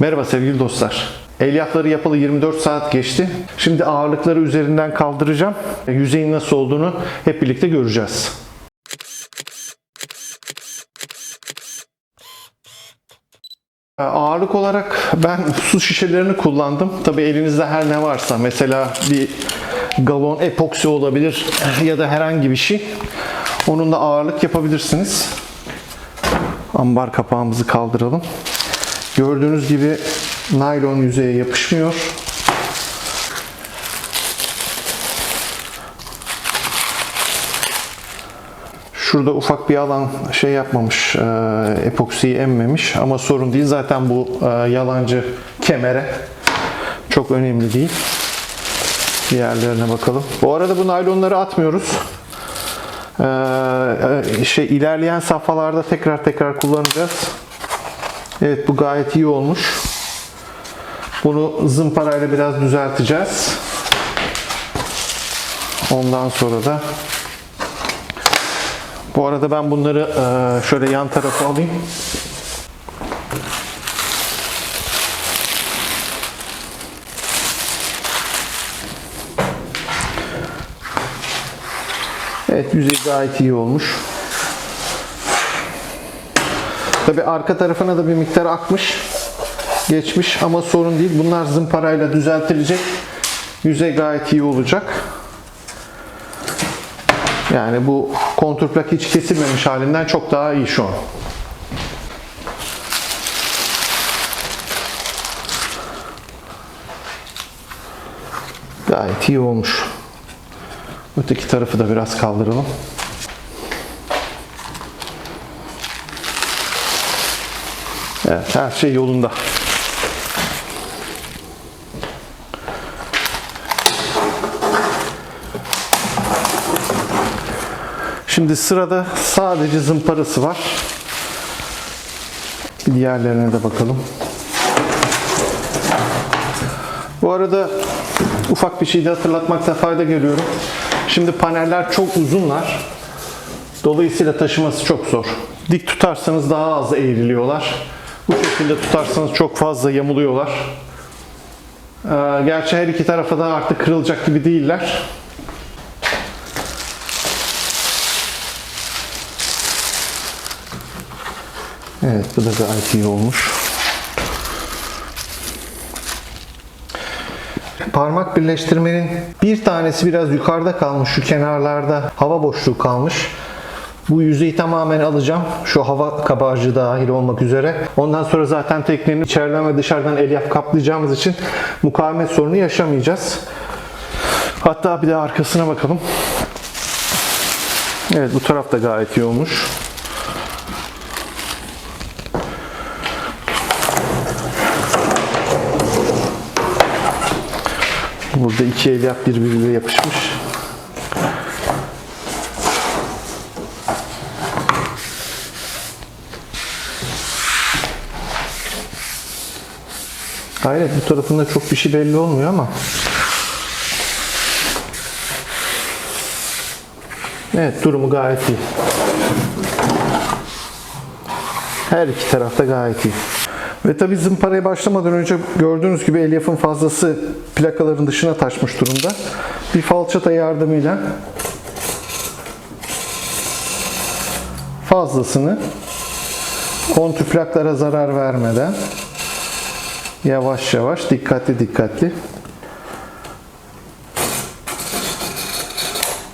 Merhaba sevgili dostlar. Elyafları yapalı 24 saat geçti. Şimdi ağırlıkları üzerinden kaldıracağım. Yüzeyin nasıl olduğunu hep birlikte göreceğiz. Ağırlık olarak ben su şişelerini kullandım. Tabii elinizde her ne varsa mesela bir galon epoksi olabilir ya da herhangi bir şey. Onunla ağırlık yapabilirsiniz. Ambar kapağımızı kaldıralım. Gördüğünüz gibi naylon yüzeye yapışmıyor. Şurada ufak bir alan şey yapmamış, e, epoksiyi emmemiş ama sorun değil. Zaten bu e, yalancı kemere çok önemli değil. Diğerlerine bakalım. Bu arada bu naylonları atmıyoruz. Ee, şey ilerleyen safhalarda tekrar tekrar kullanacağız. Evet bu gayet iyi olmuş. Bunu zımparayla biraz düzelteceğiz. Ondan sonra da bu arada ben bunları e, şöyle yan tarafa alayım. Evet yüzey gayet iyi olmuş. Tabi arka tarafına da bir miktar akmış. Geçmiş ama sorun değil. Bunlar zımparayla düzeltilecek. Yüzey gayet iyi olacak. Yani bu kontrplak hiç kesilmemiş halinden çok daha iyi şu an. Gayet iyi olmuş. Öteki tarafı da biraz kaldıralım. Evet, her şey yolunda. Şimdi sırada sadece zımparası var. Diğerlerine de bakalım. Bu arada ufak bir şey de hatırlatmakta fayda görüyorum. Şimdi paneller çok uzunlar. Dolayısıyla taşıması çok zor. Dik tutarsanız daha az eğriliyorlar. Bu şekilde tutarsanız çok fazla yamuluyorlar. Ee, gerçi her iki tarafa da artık kırılacak gibi değiller. Evet bu da gayet iyi olmuş. Parmak birleştirmenin bir tanesi biraz yukarıda kalmış. Şu kenarlarda hava boşluğu kalmış. Bu yüzeyi tamamen alacağım. Şu hava kabarcığı dahil olmak üzere. Ondan sonra zaten teknenin içeriden ve dışarıdan elyaf kaplayacağımız için mukavemet sorunu yaşamayacağız. Hatta bir de arkasına bakalım. Evet bu taraf da gayet iyi olmuş. Burada iki elyaf birbirine yapışmış. Hayret bu tarafında çok bir şey belli olmuyor ama. Evet durumu gayet iyi. Her iki tarafta gayet iyi. Ve tabi zımparaya başlamadan önce gördüğünüz gibi elyafın fazlası plakaların dışına taşmış durumda. Bir falçata yardımıyla fazlasını kontüplaklara zarar vermeden yavaş yavaş dikkatli dikkatli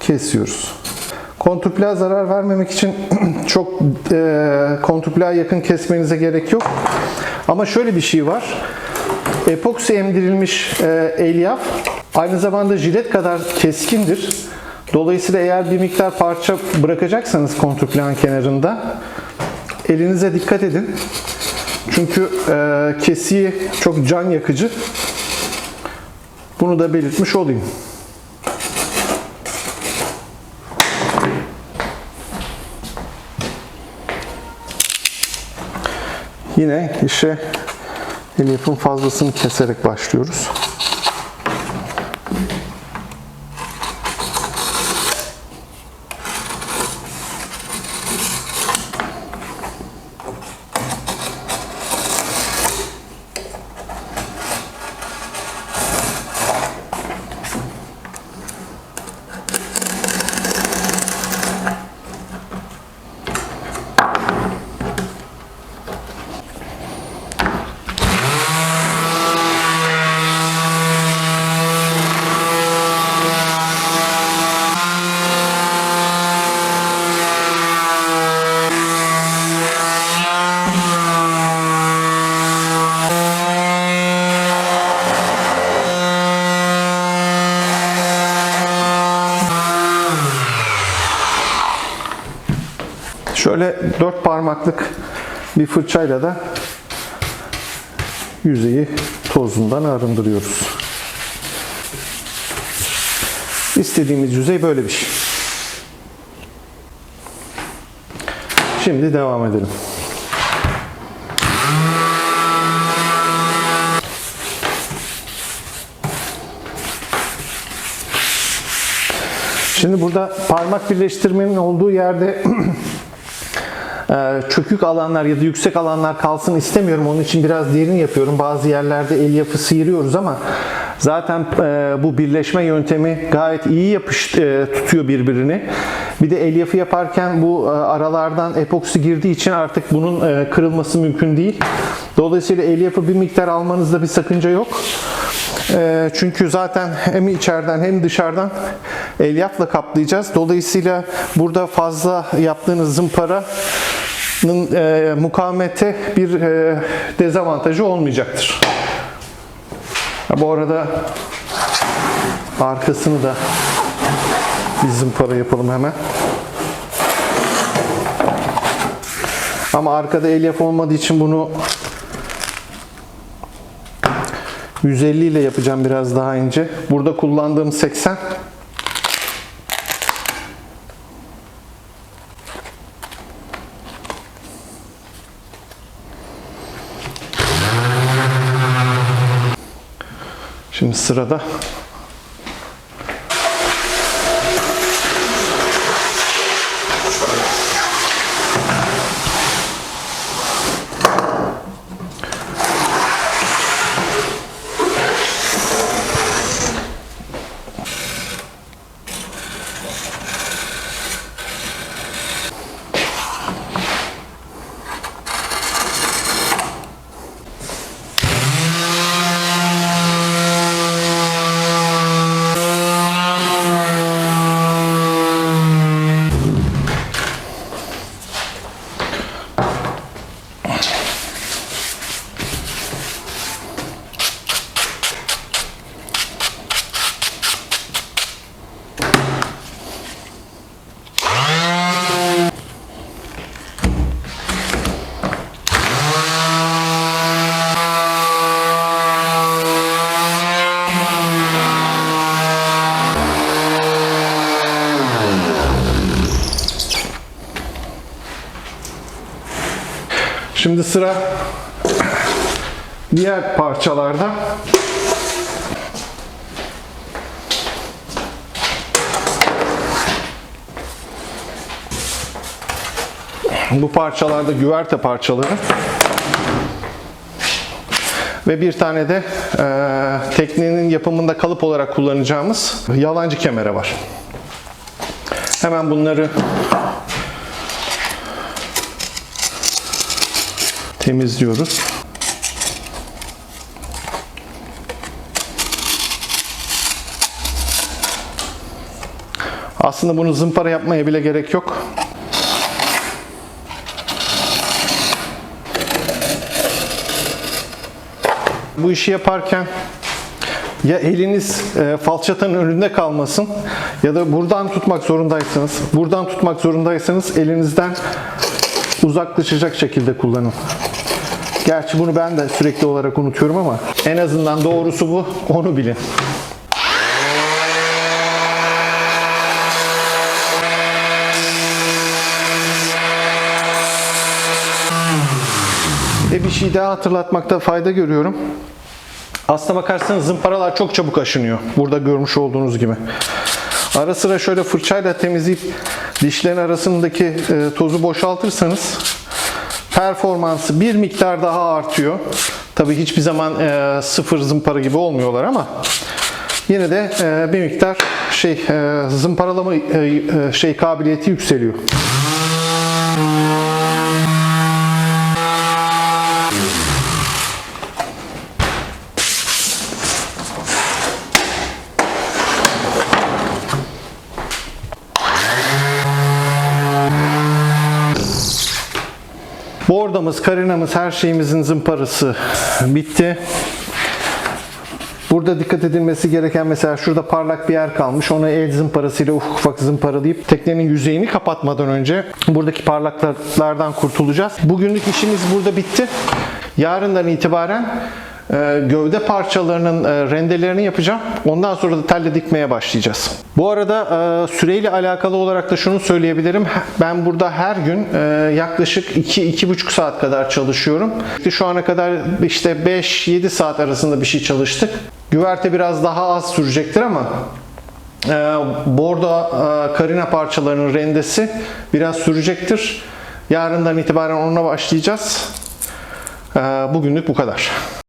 kesiyoruz. Kontüplağa zarar vermemek için çok e, kontüplağa yakın kesmenize gerek yok. Ama şöyle bir şey var. Epoksi emdirilmiş e, elyaf aynı zamanda jilet kadar keskindir. Dolayısıyla eğer bir miktar parça bırakacaksanız kontürplağın kenarında elinize dikkat edin. Çünkü e, kesiği çok can yakıcı. Bunu da belirtmiş olayım. Yine işe elyafın fazlasını keserek başlıyoruz. Şöyle dört parmaklık bir fırçayla da yüzeyi tozundan arındırıyoruz. İstediğimiz yüzey böyle bir şey. Şimdi devam edelim. Şimdi burada parmak birleştirmenin olduğu yerde çökük alanlar ya da yüksek alanlar kalsın istemiyorum. Onun için biraz derin yapıyorum. Bazı yerlerde elyafı sıyırıyoruz ama zaten e, bu birleşme yöntemi gayet iyi yapış e, tutuyor birbirini. Bir de elyafı yaparken bu e, aralardan epoksi girdiği için artık bunun kırılması mümkün değil. Dolayısıyla elyafı bir miktar almanızda bir sakınca yok. Çünkü zaten hem içeriden hem dışarıdan elyafla kaplayacağız. Dolayısıyla burada fazla yaptığınız zımparanın e, mukavemete bir e, dezavantajı olmayacaktır. Bu arada arkasını da bir zımpara yapalım hemen. Ama arkada elyaf olmadığı için bunu 150 ile yapacağım biraz daha ince. Burada kullandığım 80. Şimdi sırada Şimdi sıra diğer parçalarda. Bu parçalarda güverte parçaları. Ve bir tane de e, teknenin yapımında kalıp olarak kullanacağımız yalancı kemere var. Hemen bunları temizliyoruz. Aslında bunu zımpara yapmaya bile gerek yok. Bu işi yaparken ya eliniz e, falçatanın önünde kalmasın ya da buradan tutmak zorundaysanız, buradan tutmak zorundaysanız elinizden uzaklaşacak şekilde kullanın. Gerçi bunu ben de sürekli olarak unutuyorum ama en azından doğrusu bu. Onu bilin. Ve bir şey daha hatırlatmakta fayda görüyorum. Aslına bakarsanız zımparalar çok çabuk aşınıyor. Burada görmüş olduğunuz gibi. Ara sıra şöyle fırçayla temizleyip dişlerin arasındaki e, tozu boşaltırsanız performansı bir miktar daha artıyor. Tabii hiçbir zaman e, sıfır zımpara gibi olmuyorlar ama yine de e, bir miktar şey e, zımparalama e, e, şey kabiliyeti yükseliyor. Bordamız, karinamız, her şeyimizin zımparası bitti. Burada dikkat edilmesi gereken mesela şurada parlak bir yer kalmış. Onu el zımparasıyla ufak ufak zımparalayıp teknenin yüzeyini kapatmadan önce buradaki parlaklıklardan kurtulacağız. Bugünlük işimiz burada bitti. Yarından itibaren gövde parçalarının e, rendelerini yapacağım. Ondan sonra da telle dikmeye başlayacağız. Bu arada e, süreyle alakalı olarak da şunu söyleyebilirim. Ben burada her gün e, yaklaşık 2-2,5 saat kadar çalışıyorum. Şu ana kadar işte 5-7 saat arasında bir şey çalıştık. Güverte biraz daha az sürecektir ama bordo karina parçalarının rendesi biraz sürecektir. Yarından itibaren ona başlayacağız. Bugünlük bu kadar.